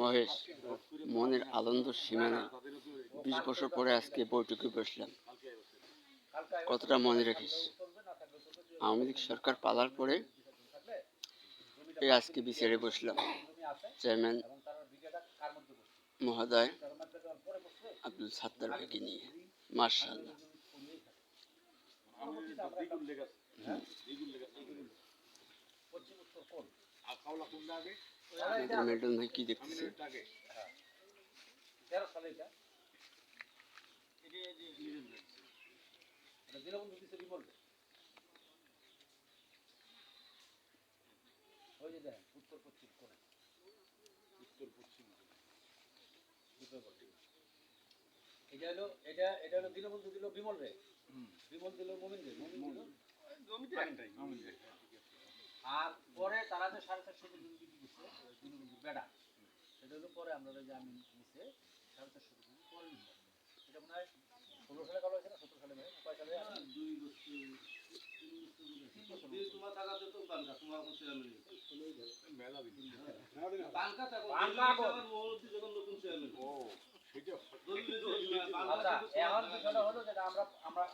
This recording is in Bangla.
মহেশ, মনের আনন্দ সীমানা। বিশ বছর পরে আজকে বৈঠকে বসলাম কতটা মনে রাখিস? আওয়ামী লীগ সরকার পালার পরে এই আজকে বিচারে বসলাম। চেয়ারম্যান মহোদয় আব্দুল সাত্তার ভাইকে নিয়ে। মার্শাল্লাহ রিভলভে ওই যে দেখেন উত্তর পশ্চিম কোণে উত্তর পশ্চিম এটা হলো এটা এটা হলো দীনবন্ধু দিল বিমল রে বিমল দিল মোমিন রে মোমিন দিল আর পরে তারা যে সাড়ে চারশো জন বিক্রি করছে দীনবন্ধু বেড়া সেটা হলো পরে আমরা যে আমি নিচে সাড়ে চারশো জন পরে এটা মনে হয় ষোলো সালে কালো হয়েছে না সতেরো সালে ভাই কয় সালে দুই বছর আচ্ছা আমরা